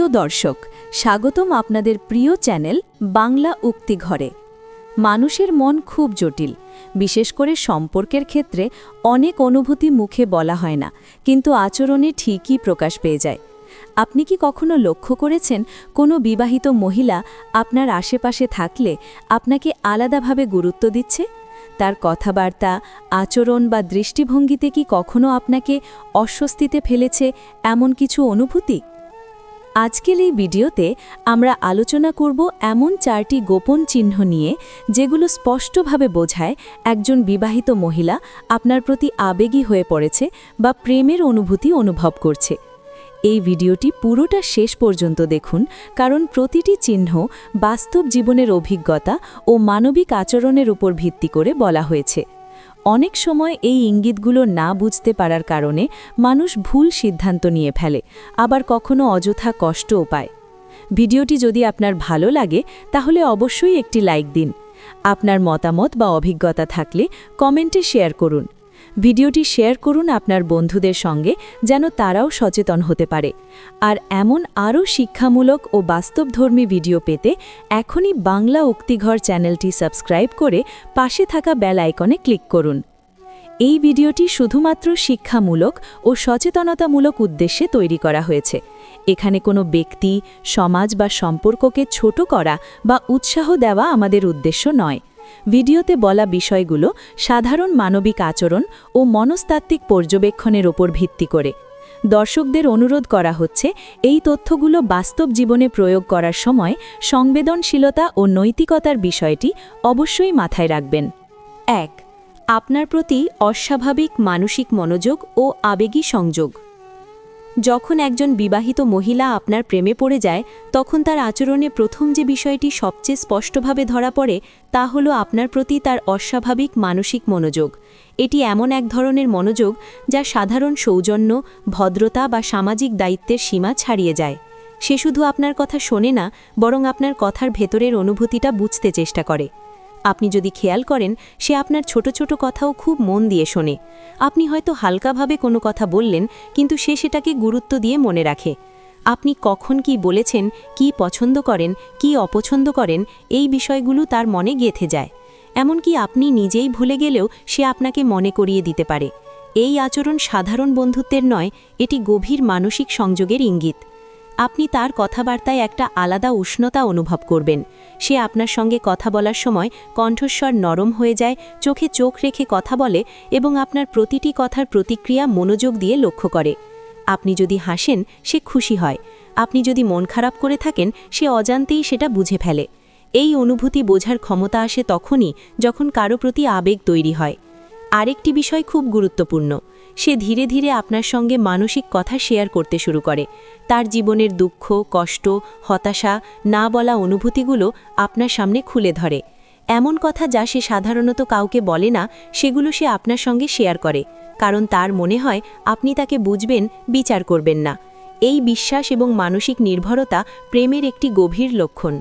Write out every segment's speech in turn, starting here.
প্রিয় দর্শক, স্বাগতম আপনাদের প্রিয় চ্যানেল বাংলা উক্তি ঘরে। মানুষের মন খুব জটিল, বিশেষ করে সম্পর্কের ক্ষেত্রে অনেক অনুভূতি মুখে বলা হয় না, কিন্তু আচরণে ঠিকই প্রকাশ পেয়ে যায়। আপনি কি কখনো লক্ষ্য করেছেন কোনো বিবাহিত মহিলা আপনার আশেপাশে থাকলে আপনাকে আলাদাভাবে গুরুত্ব দিচ্ছে? তার কথাবার্তা, আচরণ বা দৃষ্টিভঙ্গিতে কি কখনো আপনাকে অস্বস্তিতে ফেলেছে এমন কিছু অনুভূতি? আজকের এই ভিডিওতে আমরা আলোচনা করব এমন চারটি গোপন চিহ্ন নিয়ে, যেগুলো স্পষ্টভাবে বোঝায় একজন বিবাহিত মহিলা আপনার প্রতি আবেগী হয়ে পড়েছে বা প্রেমের অনুভূতি অনুভব করছে। এই ভিডিওটি পুরোটা শেষ পর্যন্ত দেখুন, কারণ প্রতিটি চিহ্ন বাস্তব জীবনের অভিজ্ঞতা ও মানবিক আচরণের উপর ভিত্তি করে বলা হয়েছে। অনেক সময় এই ইঙ্গিতগুলো না বুঝতে পারার কারণে মানুষ ভুল সিদ্ধান্ত নিয়ে ফেলে, আবার কখনো অযথা কষ্টও পায়। ভিডিওটি যদি আপনার ভালো লাগে, তাহলে অবশ্যই একটি লাইক দিন। আপনার মতামত বা অভিজ্ঞতা থাকলে কমেন্টে শেয়ার করুন। ভিডিওটি শেয়ার করুন আপনার বন্ধুদের সঙ্গে যেন তারাও সচেতন হতে পারে। আর এমন আরও শিক্ষামূলক ও বাস্তবধর্মী ভিডিও পেতে এখনই বাংলা উক্তিঘর চ্যানেলটি সাবস্ক্রাইব করে পাশে থাকা বেল আইকনে ক্লিক করুন। এই ভিডিওটি শুধুমাত্র শিক্ষামূলক ও সচেতনতামূলক উদ্দেশ্যে তৈরি করা হয়েছে। এখানে কোনো ব্যক্তি, সমাজ বা সম্পর্ককে ছোট করা বা উৎসাহ দেওয়া আমাদের উদ্দেশ্য নয়। ভিডিওতে বলা বিষয়গুলো সাধারণ মানবিক আচরণ ও মনস্তাত্ত্বিক পর্যবেক্ষণের ওপর ভিত্তি করে। দর্শকদের অনুরোধ করা হচ্ছে, এই তথ্যগুলো বাস্তব জীবনে প্রয়োগ করার সময় সংবেদনশীলতা ও নৈতিকতার বিষয়টি অবশ্যই মাথায় রাখবেন। এক, আপনার প্রতি অস্বাভাবিক মানসিক মনোযোগ ও আবেগী সংযোগ। যখন একজন বিবাহিত মহিলা আপনার প্রেমে পড়ে যায়, তখন তার আচরণে প্রথম যে বিষয়টি সবচেয়ে স্পষ্টভাবে ধরা পড়ে, তা হল আপনার প্রতি তার অস্বাভাবিক মানসিক মনোযোগ। এটি এমন এক ধরনের মনোযোগ যা সাধারণ সৌজন্য, ভদ্রতা বা সামাজিক দায়িত্বের সীমা ছাড়িয়ে যায়। সে শুধু আপনার কথা শোনে না, বরং আপনার কথার ভেতরের অনুভূতিটা বুঝতে চেষ্টা করে। আপনি যদি খেয়াল করেন, সে আপনার ছোট ছোট কথাও খুব মন দিয়ে শোনে। আপনি হয়তো হালকাভাবে কোনো কথা বললেন, কিন্তু সে সেটাকে গুরুত্ব দিয়ে মনে রাখে। আপনি কখন কি বলেছেন, কি পছন্দ করেন, কি অপছন্দ করেন, এই বিষয়গুলো তার মনে গেথে যায়। এমনকি আপনি নিজেই ভুলে গেলেও সে আপনাকে মনে করিয়ে দিতে পারে। এই আচরণ সাধারণ বন্ধুত্বের নয়, এটি গভীর মানসিক সংযোগের ইঙ্গিত। আপনি তার কথাবার্তায় একটা আলাদা উষ্ণতা অনুভব করবেন। সে আপনার সঙ্গে কথা বলার সময় কণ্ঠস্বর নরম হয়ে যায়, চোখে চোখ রেখে কথা বলে এবং আপনার প্রতিটি কথার প্রতিক্রিয়া মনোযোগ দিয়ে লক্ষ্য করে। আপনি যদি হাসেন, সে খুশি হয়। আপনি যদি মন খারাপ করে থাকেন, সে অজান্তেই সেটা বুঝে ফেলে। এই অনুভূতি বোঝার ক্ষমতা আসে তখনই যখন কারও প্রতি আবেগ তৈরি হয়। আরেকটি বিষয় খুব গুরুত্বপূর্ণ। সে ধীরে ধীরে আপনার সঙ্গে মানসিক কথা শেয়ার করতে শুরু করে। তার জীবনের দুঃখ, কষ্ট, হতাশা, না বলা অনুভূতিগুলো আপনার সামনে খুলে ধরে। এমন কথা যা সে সাধারণত কাউকে বলে না, সেগুলো সে আপনার সঙ্গে শেয়ার করে। কারণ তার মনে হয়, আপনি তাকে বুঝবেন, বিচার করবেন না। এই বিশ্বাস এবং মানসিক নির্ভরতা প্রেমের একটি গভীর লক্ষণ।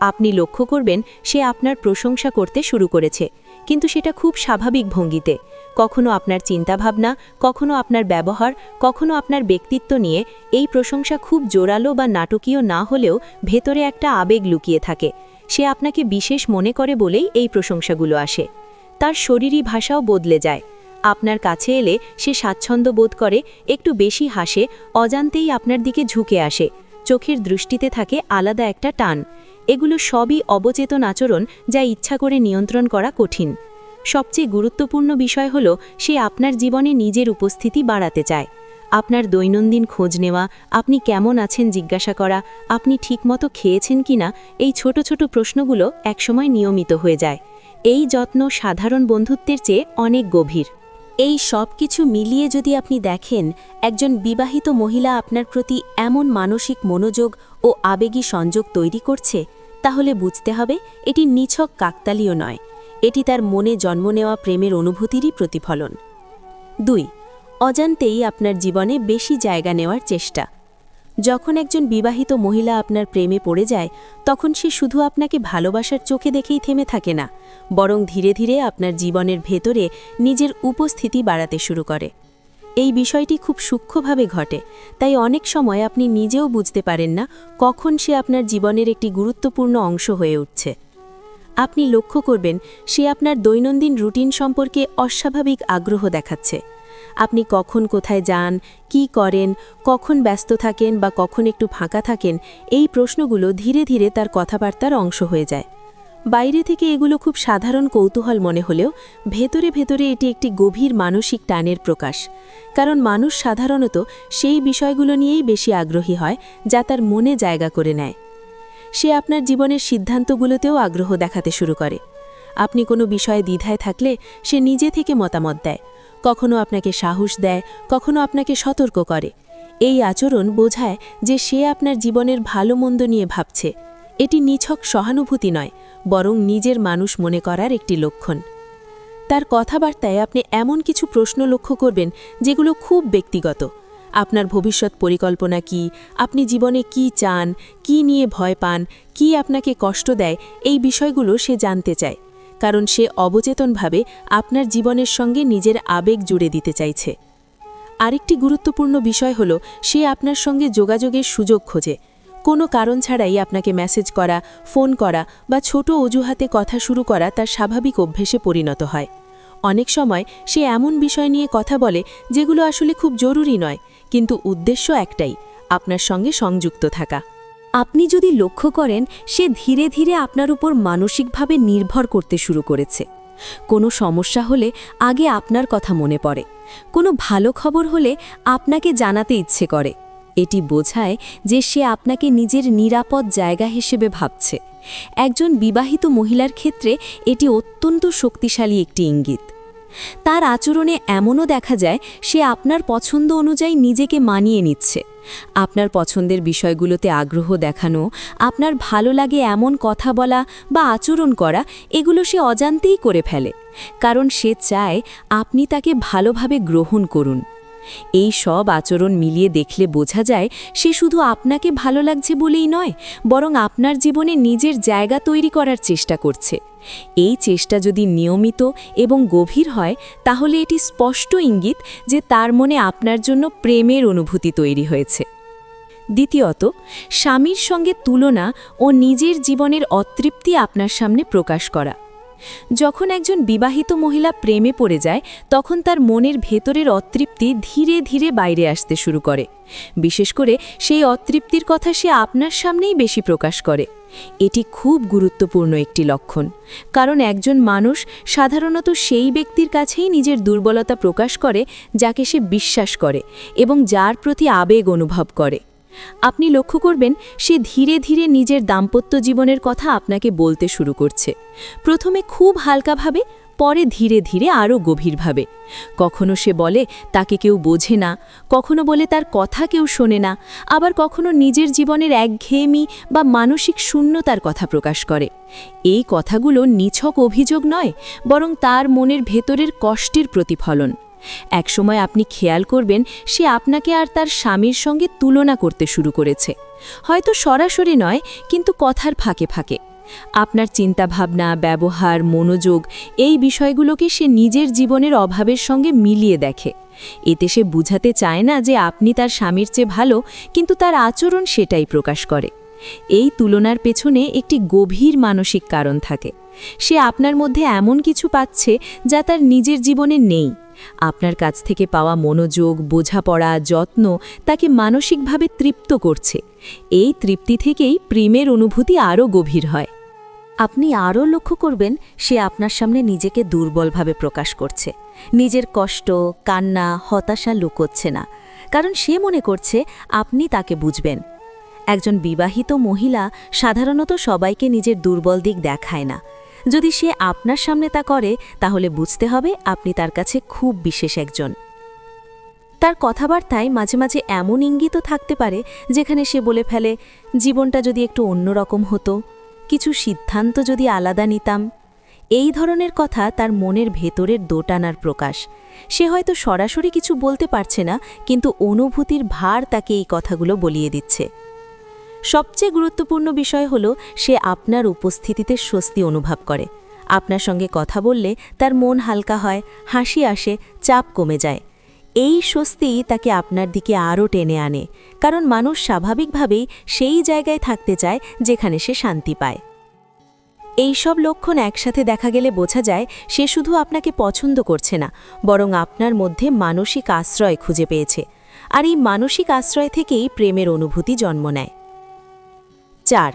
আপনি লক্ষ্য করবেন, সে আপনার প্রশংসা করতে শুরু করেছে। কিন্তু সেটা খুব স্বাভাবিক ভঙ্গিতে। কখনো আপনার চিন্তাভাবনা, কখনো আপনার ব্যবহার, কখনো আপনার ব্যক্তিত্ব নিয়ে এই প্রশংসা খুব জোরালো বা নাটকীয় না হলেও ভেতরে একটা আবেগ লুকিয়ে থাকে। সে আপনাকে বিশেষ মনে করে বলেই এই প্রশংসাগুলো আসে। তার শরীরী ভাষাও বদলে যায়। আপনার কাছে এলে সে স্বাচ্ছন্দ্য বোধ করে, একটু বেশি হাসে, অজান্তেই আপনার দিকে ঝুঁকে আসে। চোখের দৃষ্টিতে থাকে আলাদা একটা টান। এগুলো সবই অবচেতন আচরণ যা ইচ্ছা করে নিয়ন্ত্রণ করা কঠিন। সবচেয়ে গুরুত্বপূর্ণ বিষয় হল, সে আপনার জীবনে নিজের উপস্থিতি বাড়াতে চায়। আপনার দৈনন্দিন খোঁজ নেওয়া, আপনি কেমন আছেন জিজ্ঞাসা করা, আপনি ঠিকমতো খেয়েছেন কিনা, এই ছোট ছোট প্রশ্নগুলো একসময় নিয়মিত হয়ে যায়। এই যত্ন সাধারণ বন্ধুত্বের চেয়ে অনেক গভীর। এই সব কিছু মিলিয়ে যদি আপনি দেখেন, একজন বিবাহিত মহিলা আপনার প্রতি এমন মানসিক মনোযোগ ও আবেগী সংযোগ তৈরি করছে, তাহলে বুঝতে হবে এটি নিছক কাকতালীয় নয়। এটি তার মনে জন্ম নেওয়া প্রেমের অনুভূতিরই প্রতিফলন। দুই, অজান্তেই আপনার জীবনে বেশি জায়গা নেওয়ার চেষ্টা। যখন একজন বিবাহিত মহিলা আপনার প্রেমে পড়ে যায়, তখন সে শুধু আপনাকে ভালোবাসার চোখে দেখেই থেমে থাকে না, বরং ধীরে ধীরে আপনার জীবনের ভেতরে নিজের উপস্থিতি বাড়াতে শুরু করে। এই বিষয়টি খুব সূক্ষ্মভাবে ঘটে, তাই অনেক সময় আপনি নিজেও বুঝতে পারেন না কখন সে আপনার জীবনের একটি গুরুত্বপূর্ণ অংশ হয়ে উঠছে। আপনি লক্ষ্য করবেন, সে আপনার দৈনন্দিন রুটিন সম্পর্কে অস্বাভাবিক আগ্রহ দেখাচ্ছে। আপনি কখন কোথায় যান, কি করেন, কখন ব্যস্ত থাকেন বা কখন একটু ফাঁকা থাকেন, এই প্রশ্নগুলো ধীরে ধীরে তার কথাবার্তার অংশ হয়ে যায়। বাইরে থেকে এগুলো খুব সাধারণ কৌতূহল মনে হলেও ভেতরে ভেতরে এটি একটি গভীর মানসিক টানের প্রকাশ। কারণ মানুষ সাধারণত সেই বিষয়গুলো নিয়েই বেশি আগ্রহী হয়, যা তার মনে জায়গা করে নেয়। সে আপনার জীবনের সিদ্ধান্তগুলোতেও আগ্রহ দেখাতে শুরু করে। আপনি কোনো বিষয়ে দ্বিধায় থাকলে সে নিজে থেকে মতামত দেয়। কখনো আপনাকে সাহস দেয়, কখনো আপনাকে সতর্ক করে। এই আচরণ বোঝায় যে সে আপনার জীবনের ভালো মন্দ নিয়ে ভাবছে। এটি নিছক সহানুভূতি নয়, বরং নিজের মানুষ মনে করার একটি লক্ষণ। তার কথাবার্তায় আপনি এমন কিছু প্রশ্ন লক্ষ্য করবেন যেগুলো খুব ব্যক্তিগত। আপনার ভবিষ্যৎ পরিকল্পনা কি? আপনি জীবনে কি চান? কি নিয়ে ভয় পান? কি আপনাকে কষ্ট দেয়? এই বিষয়গুলো সে জানতে চায়। কারণ সে অবচেতনভাবে আপনার জীবনের সঙ্গে নিজের আবেগ জুড়ে দিতে চাইছে। আরেকটি গুরুত্বপূর্ণ বিষয় হল, সে আপনার সঙ্গে যোগাযোগের সুযোগ খোঁজে। কোনো কারণ ছাড়াই আপনাকে মেসেজ করা, ফোন করা বা ছোট অজুহাতে কথা শুরু করা তার স্বাভাবিক অভ্যেসে পরিণত হয়। অনেক সময় সে এমন বিষয় নিয়ে কথা বলে যেগুলো আসলে খুব জরুরি নয়, কিন্তু উদ্দেশ্য একটাই, আপনার সঙ্গে সংযুক্ত থাকা। আপনি যদি লক্ষ্য করেন, সে ধীরে ধীরে আপনার উপর মানসিকভাবে নির্ভর করতে শুরু করেছে। কোনো সমস্যা হলে আগে আপনার কথা মনে পড়ে। কোনো ভালো খবর হলে আপনাকে জানাতে ইচ্ছে করে। এটি বোঝায় যে সে আপনাকে নিজের নিরাপদ জায়গা হিসেবে ভাবছে। একজন বিবাহিত মহিলার ক্ষেত্রে এটি অত্যন্ত শক্তিশালী একটি ইঙ্গিত। তার আচরণে এমনও দেখা যায়, সে আপনার পছন্দ অনুযায়ী নিজেকে মানিয়ে নিচ্ছে। আপনার পছন্দের বিষয়গুলোতে আগ্রহ দেখানো, আপনার ভালো লাগে এমন কথা বলা বা আচরণ করা, এগুলো সে অজান্তেই করে ফেলে। কারণ সে চায় আপনি তাকে ভালোভাবে গ্রহণ করুন। এই সব আচরণ মিলিয়ে দেখলে বোঝা যায়, সে শুধু আপনাকে ভালো লাগছে বলেই নয়, বরং আপনার জীবনে নিজের জায়গা তৈরি করার চেষ্টা করছে। এই চেষ্টা যদি নিয়মিত এবং গভীর হয়, তাহলে এটি স্পষ্ট ইঙ্গিত যে তার মনে আপনার জন্য প্রেমের অনুভূতি তৈরি হয়েছে। দ্বিতীয়ত, স্বামীর সঙ্গে তুলনা ও নিজের জীবনের অতৃপ্তি আপনার সামনে প্রকাশ করা। যখন একজন বিবাহিত মহিলা প্রেমে পড়ে যায়, তখন তার মনের ভেতরের অতৃপ্তি ধীরে ধীরে বাইরে আসতে শুরু করে। বিশেষ করে সেই অতৃপ্তির কথা সে আপনার সামনেই বেশি প্রকাশ করে। এটি খুব গুরুত্বপূর্ণ একটি লক্ষণ, কারণ একজন মানুষ সাধারণত সেই ব্যক্তির কাছেই নিজের দুর্বলতা প্রকাশ করে যাকে সে বিশ্বাস করে এবং যার প্রতি আবেগ অনুভব করে। আপনি লক্ষ্য করবেন, সে ধীরে ধীরে নিজের দাম্পত্য জীবনের কথা আপনাকে বলতে শুরু করছে। প্রথমে খুব হালকাভাবে পরে ধীরে ধীরে আরও গভীরভাবে। কখনো সে বলে, তাকে কেউ বোঝে না। কখনো বলে, তার কথা কেউ শোনে না। আবার কখনো নিজের জীবনের একঘেয়েমি বা মানসিক শূন্যতার কথা প্রকাশ করে। এই কথাগুলো নিছক অভিযোগ নয়, বরং তার মনের ভেতরের কষ্টের প্রতিফলন। একসময় আপনি খেয়াল করবেন, সে আপনাকে আর তার স্বামীর সঙ্গে তুলনা করতে শুরু করেছে। হয়তো সরাসরি নয়, কিন্তু কথার ফাঁকে ফাঁকে। আপনার চিন্তাভাবনা, ব্যবহার, মনোযোগ এই বিষয়গুলোকে সে নিজের জীবনের অভাবের সঙ্গে মিলিয়ে দেখে। এতে সে বুঝাতে চায় না যে আপনি তার স্বামীর চেয়ে ভালো, কিন্তু তার আচরণ সেটাই প্রকাশ করে। এই তুলনার পেছনে একটি গভীর মানসিক কারণ থাকে। সে আপনার মধ্যে এমন কিছু পাচ্ছে যা তার নিজের জীবনে নেই। আপনার কাছ থেকে পাওয়া মনোযোগ, বোঝাপড়া, যত্ন তাকে মানসিকভাবে তৃপ্ত করছে। এই তৃপ্তি থেকেই প্রেমের অনুভূতি আরও গভীর হয়। আপনি আরও লক্ষ্য করবেন, সে আপনার সামনে নিজেকে দুর্বলভাবে প্রকাশ করছে। নিজের কষ্ট, কান্না, হতাশা লুকোচ্ছে না। কারণ সে মনে করছে, আপনি তাকে বুঝবেন। একজন বিবাহিত মহিলা সাধারণত সবাইকে নিজের দুর্বল দিক দেখায় না। যদি সে আপনার সামনে তা করে, তাহলে বুঝতে হবে আপনি তার কাছে খুব বিশেষ একজন। তার কথাবার্তায় মাঝে মাঝে এমন ইঙ্গিতও থাকতে পারে, যেখানে সে বলে ফেলে, জীবনটা যদি একটু অন্যরকম হতো কিছু সিদ্ধান্ত যদি আলাদা নিতাম, এই ধরনের কথা তার মনের ভেতরের দোটানার প্রকাশ। সে হয়তো সরাসরি কিছু বলতে পারছে না, কিন্তু অনুভূতির ভার তাকে এই কথাগুলো বলিয়ে দিচ্ছে। সবচেয়ে গুরুত্বপূর্ণ বিষয় হল, সে আপনার উপস্থিতিতে স্বস্তি অনুভব করে। আপনার সঙ্গে কথা বললে তার মন হালকা হয়, হাসি আসে, চাপ কমে যায়। এই স্বস্তি তাকে আপনার দিকে আরও টেনে আনে, কারণ মানুষ স্বাভাবিকভাবেই সেই জায়গায় থাকতে চায় যেখানে সে শান্তি পায়। এই সব লক্ষণ একসাথে দেখা গেলে বোঝা যায় সে শুধু আপনাকে পছন্দ করছে না, বরং আপনার মধ্যে মানসিক আশ্রয় খুঁজে পেয়েছে, আর এই মানসিক আশ্রয় থেকেই প্রেমের অনুভূতি জন্ম নেয়। চার,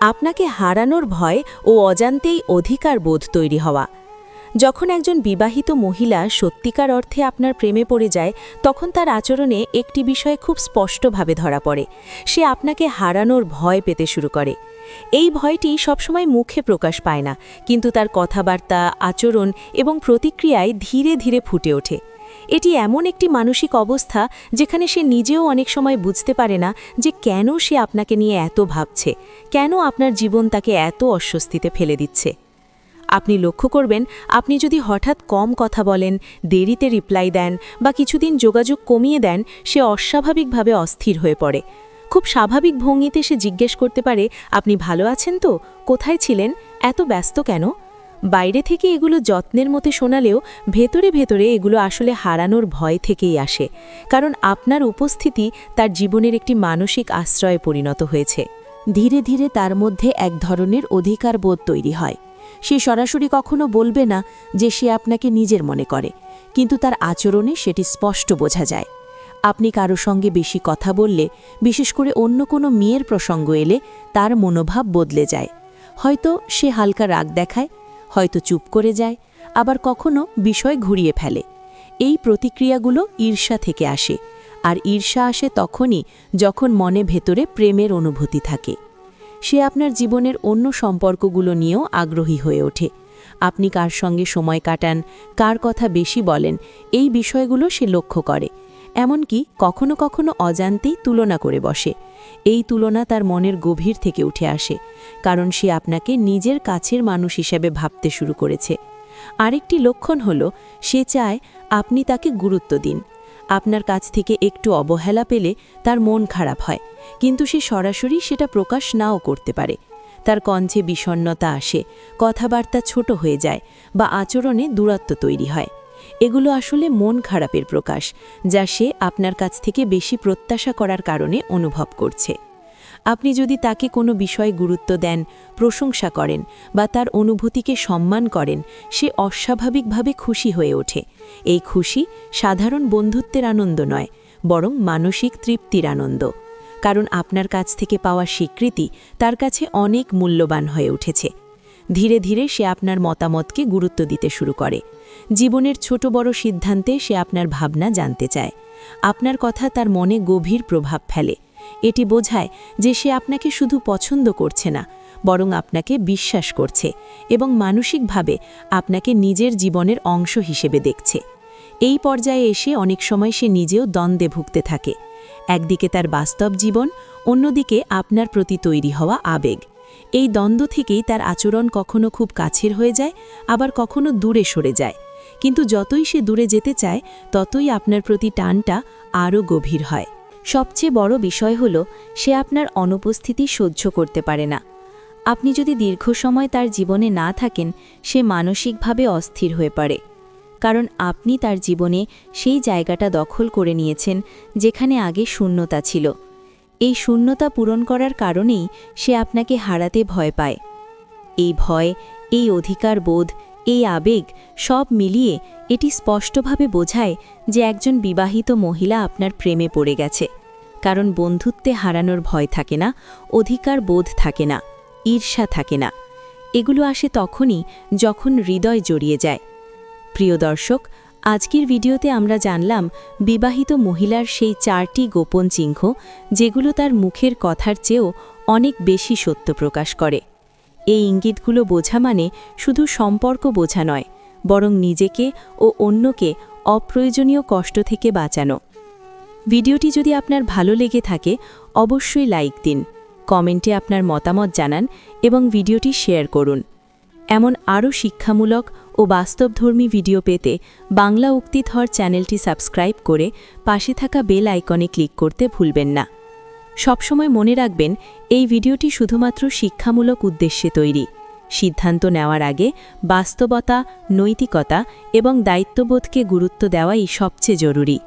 আপনাকে হারানোর ভয় ও অজান্তেই অধিকার বোধ তৈরি হওয়া। যখন একজন বিবাহিত মহিলা সত্যিকার অর্থে আপনার প্রেমে পড়ে যায়, তখন তার আচরণে একটি বিষয় খুব স্পষ্টভাবে ধরা পড়ে। সে আপনাকে হারানোর ভয় পেতে শুরু করে। এই ভয়টি সবসময় মুখে প্রকাশ পায় না, কিন্তু তার কথাবার্তা, আচরণ এবং প্রতিক্রিয়ায় ধীরে ধীরে ফুটে ওঠে। এটি এমন একটি মানসিক অবস্থা যেখানে সে নিজেও অনেক সময় বুঝতে পারে না যে কেন সে আপনাকে নিয়ে এত ভাবছে, কেন আপনার জীবন তাকে এত অস্বস্তিতে ফেলে দিচ্ছে। আপনি লক্ষ্য করবেন, আপনি যদি হঠাৎ কম কথা বলেন, দেরিতে রিপ্লাই দেন বা কিছুদিন যোগাযোগ কমিয়ে দেন, সে অস্বাভাবিকভাবে অস্থির হয়ে পড়ে। খুব স্বাভাবিক ভঙ্গিতে সে জিজ্ঞেস করতে পারে, আপনি ভালো আছেন তো? কোথায় ছিলেন? এত ব্যস্ত কেন? বাইরে থেকে এগুলো যত্নের মতে শোনালেও ভেতরে ভেতরে এগুলো আসলে হারানোর ভয় থেকেই আসে, কারণ আপনার উপস্থিতি তার জীবনের একটি মানসিক আশ্রয়ে পরিণত হয়েছে। ধীরে ধীরে তার মধ্যে এক ধরনের অধিকার বোধ তৈরি হয়। সে সরাসরি কখনো বলবে না যে সে আপনাকে নিজের মনে করে, কিন্তু তার আচরণে সেটি স্পষ্ট বোঝা যায়। আপনি কারও সঙ্গে বেশি কথা বললে, বিশেষ করে অন্য কোনো মেয়ের প্রসঙ্গ এলে তার মনোভাব বদলে যায়। হয়তো সে হালকা রাগ দেখায়, হয়তো চুপ করে যায়, আবার কখনো বিষয় ঘুরিয়ে ফেলে। এই প্রতিক্রিয়াগুলো ঈর্ষা থেকে আসে, আর ঈর্ষা আসে তখনই যখন মনে ভেতরে প্রেমের অনুভূতি থাকে। সে আপনার জীবনের অন্য সম্পর্কগুলো নিয়েও আগ্রহী হয়ে ওঠে। আপনি কার সঙ্গে সময় কাটান, কার কথা বেশি বলেন, এই বিষয়গুলো সে লক্ষ্য করে। এমনকি কখনো কখনো অজান্তেই তুলনা করে বসে। এই তুলনা তার মনের গভীর থেকে উঠে আসে, কারণ সে আপনাকে নিজের কাছের মানুষ হিসেবে ভাবতে শুরু করেছে। আরেকটি লক্ষণ হল, সে চায় আপনি তাকে গুরুত্ব দিন। আপনার কাছ থেকে একটু অবহেলা পেলে তার মন খারাপ হয়, কিন্তু সে সরাসরি সেটা প্রকাশ নাও করতে পারে। তার কণ্ঠে বিষণ্নতা আসে, কথাবার্তা ছোট হয়ে যায় বা আচরণে দূরত্ব তৈরি হয়। এগুলো আসলে মন খারাপের প্রকাশ, যা সে আপনার কাছ থেকে বেশি প্রত্যাশা করার কারণে অনুভব করছে। আপনি যদি তাকে কোনো বিষয়ে গুরুত্ব দেন, প্রশংসা করেন বা তার অনুভূতিকে সম্মান করেন, সে অস্বাভাবিকভাবে খুশি হয়ে ওঠে। এই খুশি সাধারণ বন্ধুত্বের আনন্দ নয়, বরং মানসিক তৃপ্তির আনন্দ। কারণ আপনার কাছ থেকে পাওয়া স্বীকৃতি তার কাছে অনেক মূল্যবান হয়ে উঠেছে। ধীরে ধীরে সে আপনার মতামতকে গুরুত্ব দিতে শুরু করে। জীবনের ছোট বড় সিদ্ধান্তে সে আপনার ভাবনা জানতে চায়। আপনার কথা তার মনে গভীর প্রভাব ফেলে। এটি বোঝায় যে সে আপনাকে শুধু পছন্দ করছে না, বরং আপনাকে বিশ্বাস করছে এবং মানসিকভাবে আপনাকে নিজের জীবনের অংশ হিসেবে দেখছে। এই পর্যায়ে এসে অনেক সময় সে নিজেও দ্বন্দ্বে ভুগতে থাকে। একদিকে তার বাস্তব জীবন, অন্যদিকে আপনার প্রতি তৈরি হওয়া আবেগ। এই দ্বন্দ্ব থেকেই তার আচরণ কখনো খুব কাছের হয়ে যায়, আবার কখনো দূরে সরে যায়। কিন্তু যতই সে দূরে যেতে চায়, ততই আপনার প্রতি টানটা আরও গভীর হয়। সবচেয়ে বড় বিষয় হল, সে আপনার অনুপস্থিতি সহ্য করতে পারে না। আপনি যদি দীর্ঘ সময় তার জীবনে না থাকেন, সে মানসিকভাবে অস্থির হয়ে পড়ে। কারণ আপনি তার জীবনে সেই জায়গাটা দখল করে নিয়েছেন, যেখানে আগে শূন্যতা ছিল। এই শূন্যতা পূরণ করার কারণেই সে আপনাকে হারাতে ভয় পায়। এই ভয়, এই অধিকার বোধ এই আবেগ সব মিলিয়ে এটি স্পষ্টভাবে বোঝায় যে একজন বিবাহিত মহিলা আপনার প্রেমে পড়ে গেছে। কারণ বন্ধুত্বে হারানোর ভয় থাকে না, অধিকার বোধ থাকে না, ঈর্ষা থাকে না। এগুলো আসে তখনই যখন হৃদয় জড়িয়ে যায়। প্রিয় দর্শক, আজকের ভিডিওতে আমরা জানলাম বিবাহিত মহিলার সেই চারটি গোপন চিহ্ন যেগুলো তার মুখের কথার চেয়েও অনেক বেশি সত্য প্রকাশ করে। এই ইঙ্গিতগুলো বোঝা মানে শুধু সম্পর্ক বোঝা নয়, বরং নিজেকে ও অন্যকে অপ্রয়োজনীয় কষ্ট থেকে বাঁচানো। ভিডিওটি যদি আপনার ভালো লেগে থাকে, অবশ্যই লাইক দিন, কমেন্টে আপনার মতামত জানান এবং ভিডিওটি শেয়ার করুন। এমন আরও শিক্ষামূলক ও বাস্তবধর্মী ভিডিও পেতে বাংলা উক্তিথর চ্যানেলটি সাবস্ক্রাইব করে পাশে থাকা বেল আইকনে ক্লিক করতে ভুলবেন না। সবসময় মনে রাখবেন, এই ভিডিওটি শুধুমাত্র শিক্ষামূলক উদ্দেশ্যে তৈরি। সিদ্ধান্ত নেওয়ার আগে বাস্তবতা, নৈতিকতা এবং দায়িত্ববোধকে গুরুত্ব দেওয়াই সবচেয়ে জরুরি।